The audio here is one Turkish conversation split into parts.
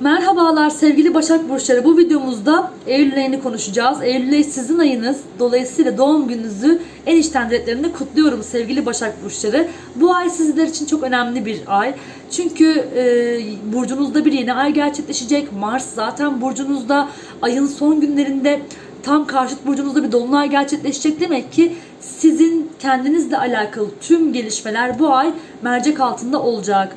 Merhabalar sevgili Başak Burçları. Bu videomuzda Eylül ayını konuşacağız. Eylül ayı sizin ayınız. Dolayısıyla doğum gününüzü en içten dileklerimle kutluyorum sevgili Başak Burçları. Bu ay sizler için çok önemli bir ay. Çünkü e, burcunuzda bir yeni ay gerçekleşecek. Mars zaten burcunuzda ayın son günlerinde tam karşıt burcunuzda bir dolunay gerçekleşecek. Demek ki sizin kendinizle alakalı tüm gelişmeler bu ay mercek altında olacak.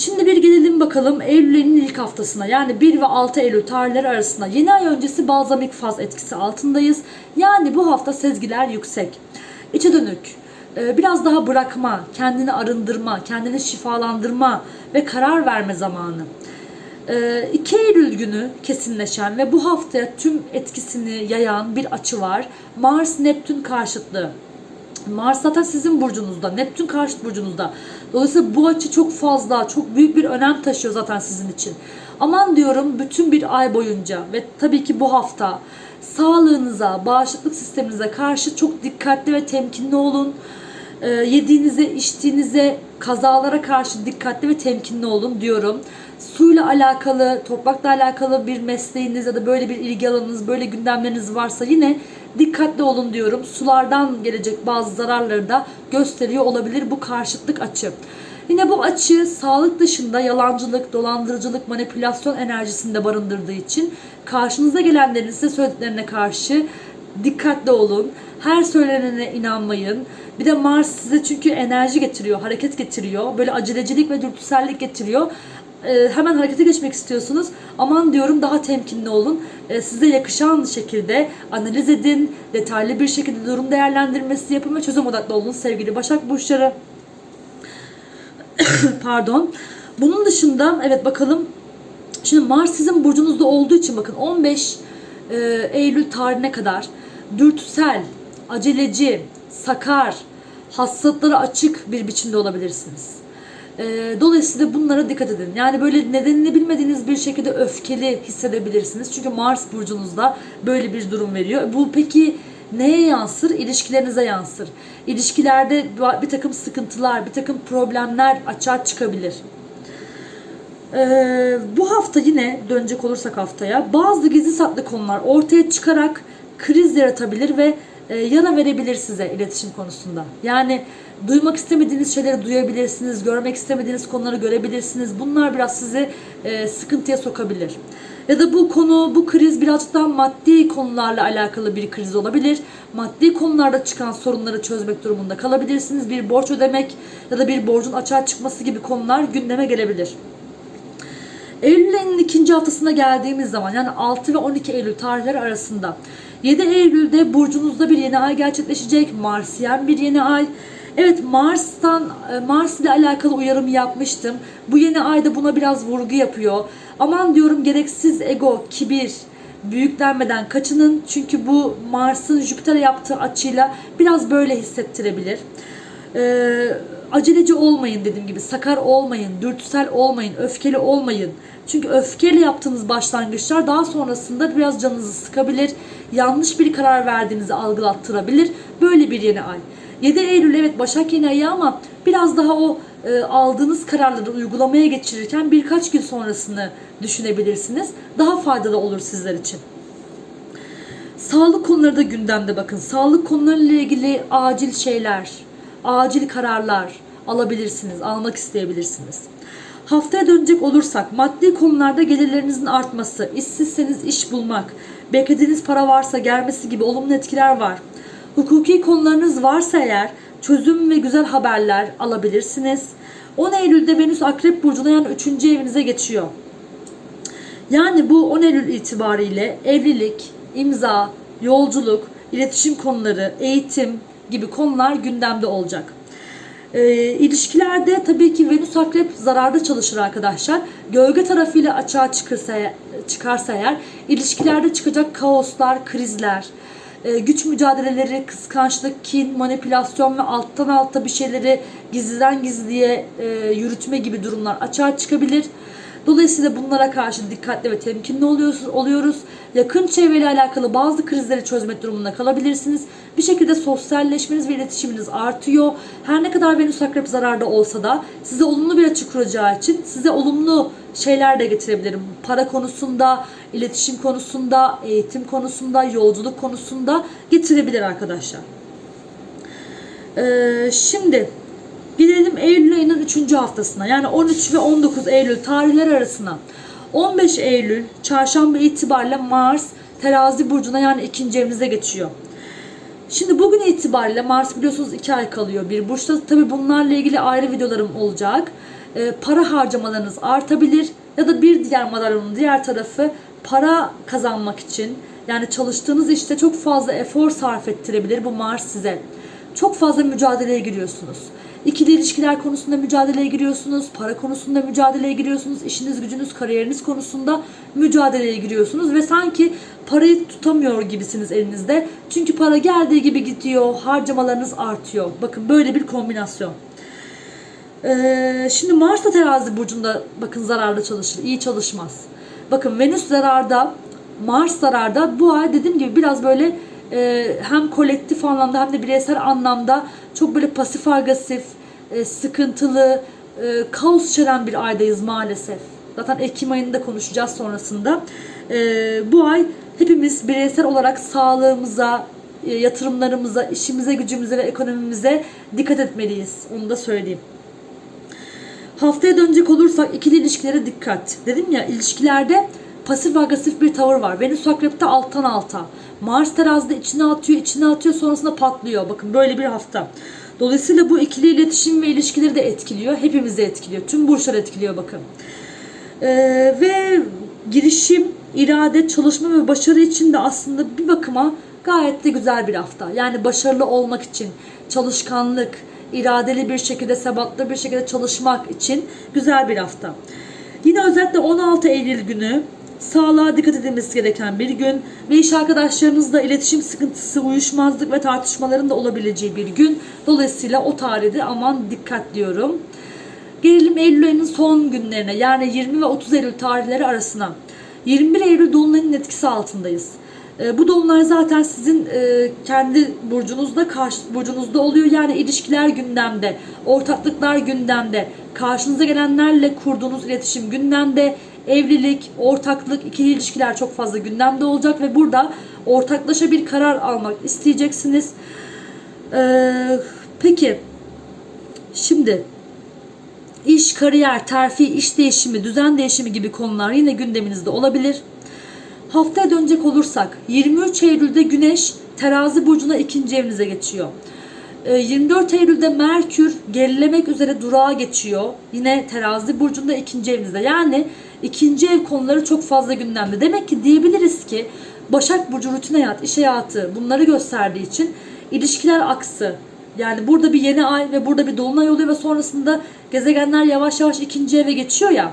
Şimdi bir gelelim bakalım Eylül ayının ilk haftasına yani 1 ve 6 Eylül tarihleri arasında yeni ay öncesi balzamik faz etkisi altındayız. Yani bu hafta sezgiler yüksek. İçe dönük, e, biraz daha bırakma, kendini arındırma, kendini şifalandırma ve karar verme zamanı. 2 Eylül günü kesinleşen ve bu haftaya tüm etkisini yayan bir açı var. Mars-Neptün karşıtlığı. Mars zaten sizin burcunuzda. Neptün karşıt burcunuzda. Dolayısıyla bu açı çok fazla, çok büyük bir önem taşıyor zaten sizin için. Aman diyorum bütün bir ay boyunca ve tabii ki bu hafta sağlığınıza, bağışıklık sisteminize karşı çok dikkatli ve temkinli olun. Ee, yediğinize, içtiğinize, kazalara karşı dikkatli ve temkinli olun diyorum. Suyla alakalı, toprakla alakalı bir mesleğiniz ya da böyle bir ilgi alanınız, böyle gündemleriniz varsa yine dikkatli olun diyorum. Sulardan gelecek bazı zararları da gösteriyor olabilir bu karşıtlık açı. Yine bu açı sağlık dışında yalancılık, dolandırıcılık, manipülasyon enerjisinde barındırdığı için karşınıza gelenlerin size söylediklerine karşı dikkatli olun. Her söylenene inanmayın. Bir de Mars size çünkü enerji getiriyor, hareket getiriyor. Böyle acelecilik ve dürtüsellik getiriyor. Ee, hemen harekete geçmek istiyorsunuz. Aman diyorum daha temkinli olun. Ee, size yakışan şekilde analiz edin. Detaylı bir şekilde durum değerlendirmesi yapın ve çözüm odaklı olun sevgili Başak Burçları. Pardon. Bunun dışında evet bakalım. Şimdi Mars sizin burcunuzda olduğu için bakın 15 e, Eylül tarihine kadar dürtüsel, aceleci, sakar, hastalıklara açık bir biçimde olabilirsiniz. E, dolayısıyla bunlara dikkat edin. Yani böyle nedenini bilmediğiniz bir şekilde öfkeli hissedebilirsiniz. Çünkü Mars burcunuzda böyle bir durum veriyor. Bu peki neye yansır? İlişkilerinize yansır. İlişkilerde bir takım sıkıntılar, bir takım problemler açığa çıkabilir. Ee, bu hafta yine dönecek olursak haftaya bazı gizli saklı konular ortaya çıkarak kriz yaratabilir ve e, yara verebilir size iletişim konusunda. Yani duymak istemediğiniz şeyleri duyabilirsiniz, görmek istemediğiniz konuları görebilirsiniz. Bunlar biraz sizi e, sıkıntıya sokabilir. Ya da bu konu, bu kriz birazcık daha maddi konularla alakalı bir kriz olabilir. Maddi konularda çıkan sorunları çözmek durumunda kalabilirsiniz. Bir borç ödemek ya da bir borcun açığa çıkması gibi konular gündeme gelebilir. Eylül ayının ikinci haftasına geldiğimiz zaman yani 6 ve 12 Eylül tarihleri arasında 7 Eylül'de burcunuzda bir yeni ay gerçekleşecek. Marsiyen bir yeni ay. Evet Mars'tan Mars ile alakalı uyarımı yapmıştım. Bu yeni ayda buna biraz vurgu yapıyor. Aman diyorum gereksiz ego, kibir, büyüklenmeden kaçının. Çünkü bu Mars'ın Jüpiter'e yaptığı açıyla biraz böyle hissettirebilir. Ee, aceleci olmayın dediğim gibi. Sakar olmayın, dürtüsel olmayın, öfkeli olmayın. Çünkü öfkeyle yaptığınız başlangıçlar daha sonrasında biraz canınızı sıkabilir. Yanlış bir karar verdiğinizi algılattırabilir. Böyle bir yeni ay. 7 Eylül evet Başak yeni ayı ama biraz daha o e, aldığınız kararları uygulamaya geçirirken birkaç gün sonrasını düşünebilirsiniz. Daha faydalı olur sizler için. Sağlık konuları da gündemde bakın. Sağlık konularıyla ilgili acil şeyler, acil kararlar alabilirsiniz, almak isteyebilirsiniz. Haftaya dönecek olursak maddi konularda gelirlerinizin artması, işsizseniz iş bulmak, beklediğiniz para varsa gelmesi gibi olumlu etkiler var. Hukuki konularınız varsa eğer çözüm ve güzel haberler alabilirsiniz. 10 Eylül'de Venüs Akrep Burcu'na yani 3. evinize geçiyor. Yani bu 10 Eylül itibariyle evlilik, imza, yolculuk, iletişim konuları, eğitim gibi konular gündemde olacak. E, ilişkilerde tabii ki Venüs Akrep zararda çalışır arkadaşlar. Gölge tarafıyla açığa çıkarsa, çıkarsa eğer ilişkilerde çıkacak kaoslar, krizler, e, güç mücadeleleri, kıskançlık, kin, manipülasyon ve alttan alta bir şeyleri gizliden gizliye e, yürütme gibi durumlar açığa çıkabilir. Dolayısıyla bunlara karşı dikkatli ve temkinli oluyoruz. oluyoruz. Yakın çevreyle alakalı bazı krizleri çözmek durumunda kalabilirsiniz. Bir şekilde sosyalleşmeniz ve iletişiminiz artıyor. Her ne kadar Venüs Akrep zararda olsa da size olumlu bir açı kuracağı için size olumlu şeyler de getirebilirim. Para konusunda, iletişim konusunda, eğitim konusunda, yolculuk konusunda getirebilir arkadaşlar. Ee, şimdi gelelim Eylül ayının 3. haftasına. Yani 13 ve 19 Eylül tarihleri arasına. 15 Eylül çarşamba itibariyle Mars terazi burcuna yani ikinci evinize geçiyor. Şimdi bugün itibariyle Mars biliyorsunuz 2 ay kalıyor bir burçta. Tabi bunlarla ilgili ayrı videolarım olacak. Ee, para harcamalarınız artabilir ya da bir diğer madalyonun diğer tarafı para kazanmak için yani çalıştığınız işte çok fazla efor sarf ettirebilir bu Mars size. Çok fazla mücadeleye giriyorsunuz. İkili ilişkiler konusunda mücadeleye giriyorsunuz, para konusunda mücadeleye giriyorsunuz, işiniz, gücünüz, kariyeriniz konusunda mücadeleye giriyorsunuz ve sanki parayı tutamıyor gibisiniz elinizde. Çünkü para geldiği gibi gidiyor, harcamalarınız artıyor. Bakın böyle bir kombinasyon. Ee, şimdi Mars da terazi burcunda bakın zararda çalışır, iyi çalışmaz. Bakın Venüs zararda, Mars zararda. Bu ay dediğim gibi biraz böyle e, hem kolektif anlamda hem de bireysel anlamda çok böyle pasif agresif, e, sıkıntılı, e, kaos içeren bir aydayız maalesef. Zaten Ekim ayında konuşacağız sonrasında. E, bu ay hepimiz bireysel olarak sağlığımıza, e, yatırımlarımıza, işimize, gücümüze ve ekonomimize dikkat etmeliyiz. Onu da söyleyeyim. Haftaya dönecek olursak ikili ilişkilere dikkat. Dedim ya ilişkilerde pasif agresif bir tavır var. Venüs akrepte alttan alta. Mars terazide içine atıyor, içine atıyor sonrasında patlıyor. Bakın böyle bir hafta. Dolayısıyla bu ikili iletişim ve ilişkileri de etkiliyor. Hepimizi etkiliyor. Tüm burçları etkiliyor bakın. Ee, ve girişim, irade, çalışma ve başarı için de aslında bir bakıma gayet de güzel bir hafta. Yani başarılı olmak için çalışkanlık, iradeli bir şekilde, sebatlı bir şekilde çalışmak için güzel bir hafta. Yine özellikle 16 Eylül günü sağlığa dikkat edilmesi gereken bir gün ve iş arkadaşlarınızla iletişim sıkıntısı, uyuşmazlık ve tartışmaların da olabileceği bir gün. Dolayısıyla o tarihte aman dikkat diyorum. Gelelim Eylül ayının son günlerine yani 20 ve 30 Eylül tarihleri arasına. 21 Eylül Dolunay'ın etkisi altındayız. E, bu dolunay zaten sizin e, kendi burcunuzda karşı burcunuzda oluyor. Yani ilişkiler gündemde, ortaklıklar gündemde, karşınıza gelenlerle kurduğunuz iletişim gündemde, evlilik, ortaklık, ikili ilişkiler çok fazla gündemde olacak ve burada ortaklaşa bir karar almak isteyeceksiniz. E, peki, şimdi iş, kariyer, terfi, iş değişimi, düzen değişimi gibi konular yine gündeminizde olabilir. Haftaya dönecek olursak 23 Eylül'de Güneş terazi burcuna ikinci evinize geçiyor. Ee, 24 Eylül'de Merkür gerilemek üzere durağa geçiyor. Yine terazi burcunda ikinci evinizde. Yani ikinci ev konuları çok fazla gündemde. Demek ki diyebiliriz ki Başak Burcu rutin hayat, iş hayatı bunları gösterdiği için ilişkiler aksı. Yani burada bir yeni ay ve burada bir dolunay oluyor ve sonrasında gezegenler yavaş yavaş ikinci eve geçiyor ya.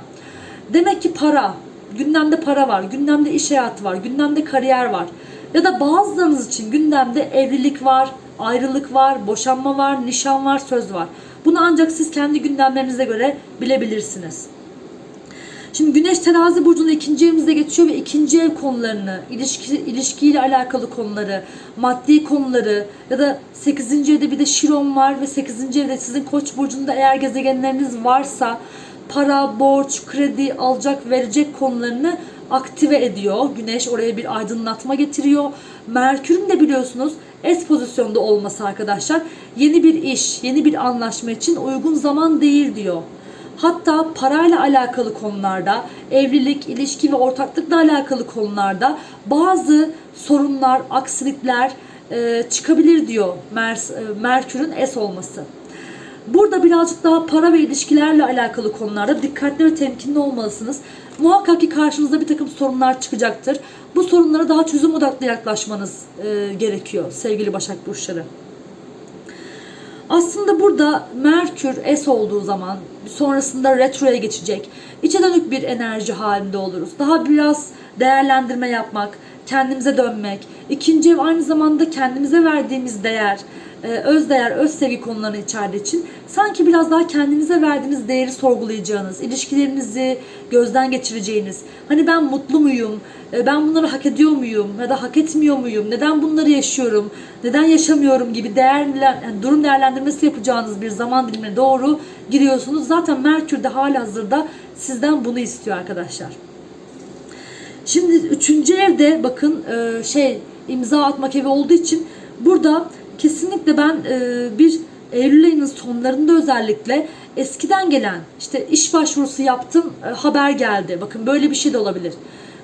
Demek ki para, gündemde para var, gündemde iş hayatı var, gündemde kariyer var. Ya da bazılarınız için gündemde evlilik var, ayrılık var, boşanma var, nişan var, söz var. Bunu ancak siz kendi gündemlerinize göre bilebilirsiniz. Şimdi Güneş terazi burcunda ikinci evimizde geçiyor ve ikinci ev konularını, ilişki, ilişkiyle alakalı konuları, maddi konuları ya da 8. evde bir de Şiron var ve 8. evde sizin koç burcunda eğer gezegenleriniz varsa para, borç, kredi, alacak, verecek konularını aktive ediyor. Güneş oraya bir aydınlatma getiriyor. Merkür'ün de biliyorsunuz es pozisyonda olması arkadaşlar yeni bir iş, yeni bir anlaşma için uygun zaman değil diyor. Hatta parayla alakalı konularda, evlilik, ilişki ve ortaklıkla alakalı konularda bazı sorunlar, aksilikler e, çıkabilir diyor e, Merkür'ün es olması. Burada birazcık daha para ve ilişkilerle alakalı konularda dikkatli ve temkinli olmalısınız. Muhakkak ki karşınıza bir takım sorunlar çıkacaktır. Bu sorunlara daha çözüm odaklı yaklaşmanız e, gerekiyor sevgili Başak Burçları. Aslında burada Merkür es olduğu zaman sonrasında retroya geçecek. İçe dönük bir enerji halinde oluruz. Daha biraz değerlendirme yapmak, kendimize dönmek. İkinci ev aynı zamanda kendimize verdiğimiz değer, e, öz değer, öz sevgi konularını içerdiği için sanki biraz daha kendinize verdiğiniz değeri sorgulayacağınız, ilişkilerinizi gözden geçireceğiniz, hani ben mutlu muyum, e, ben bunları hak ediyor muyum ya da hak etmiyor muyum, neden bunları yaşıyorum, neden yaşamıyorum gibi değerler, yani durum değerlendirmesi yapacağınız bir zaman dilimine doğru giriyorsunuz. Zaten Merkür de halihazırda sizden bunu istiyor arkadaşlar. Şimdi üçüncü evde bakın e, şey imza atmak evi olduğu için burada kesinlikle ben e, bir Eylül ayının sonlarında özellikle eskiden gelen işte iş başvurusu yaptım e, haber geldi. Bakın böyle bir şey de olabilir.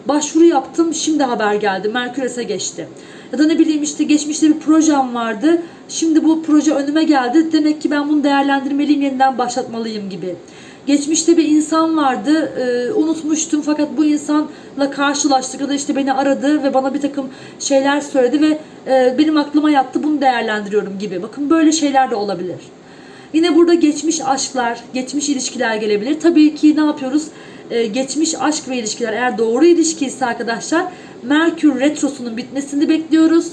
Başvuru yaptım şimdi haber geldi. Merküres'e geçti. Ya da ne bileyim işte geçmişte bir projem vardı. Şimdi bu proje önüme geldi. Demek ki ben bunu değerlendirmeliyim, yeniden başlatmalıyım gibi. Geçmişte bir insan vardı, e, unutmuştum fakat bu insanla karşılaştık ya da işte beni aradı ve bana bir takım şeyler söyledi ve e, benim aklıma yattı bunu değerlendiriyorum gibi. Bakın böyle şeyler de olabilir. Yine burada geçmiş aşklar, geçmiş ilişkiler gelebilir. Tabii ki ne yapıyoruz? Ee, geçmiş aşk ve ilişkiler eğer doğru ilişki ise arkadaşlar Merkür Retrosu'nun bitmesini bekliyoruz.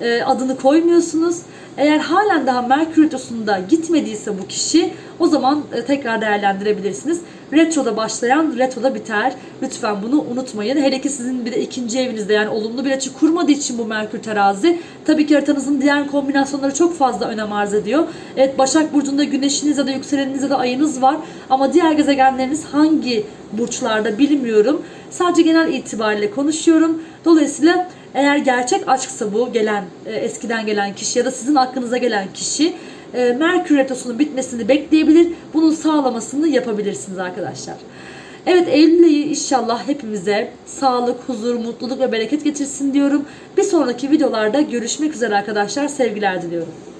Ee, adını koymuyorsunuz. Eğer halen daha Merkür Retrosu'nda gitmediyse bu kişi o zaman e, tekrar değerlendirebilirsiniz. Retroda başlayan retroda biter. Lütfen bunu unutmayın. Hele ki sizin bir de ikinci evinizde yani olumlu bir açı kurmadığı için bu Merkür terazi. Tabii ki haritanızın diğer kombinasyonları çok fazla önem arz ediyor. Evet Başak Burcu'nda güneşiniz ya da yükseleniniz ya da ayınız var. Ama diğer gezegenleriniz hangi burçlarda bilmiyorum. Sadece genel itibariyle konuşuyorum. Dolayısıyla eğer gerçek aşksa bu gelen e, eskiden gelen kişi ya da sizin aklınıza gelen kişi e, Merkür Retrosu'nun bitmesini bekleyebilir. Bunun sağlamasını yapabilirsiniz arkadaşlar. Evet Eylül ayı inşallah hepimize sağlık, huzur, mutluluk ve bereket getirsin diyorum. Bir sonraki videolarda görüşmek üzere arkadaşlar. Sevgiler diliyorum.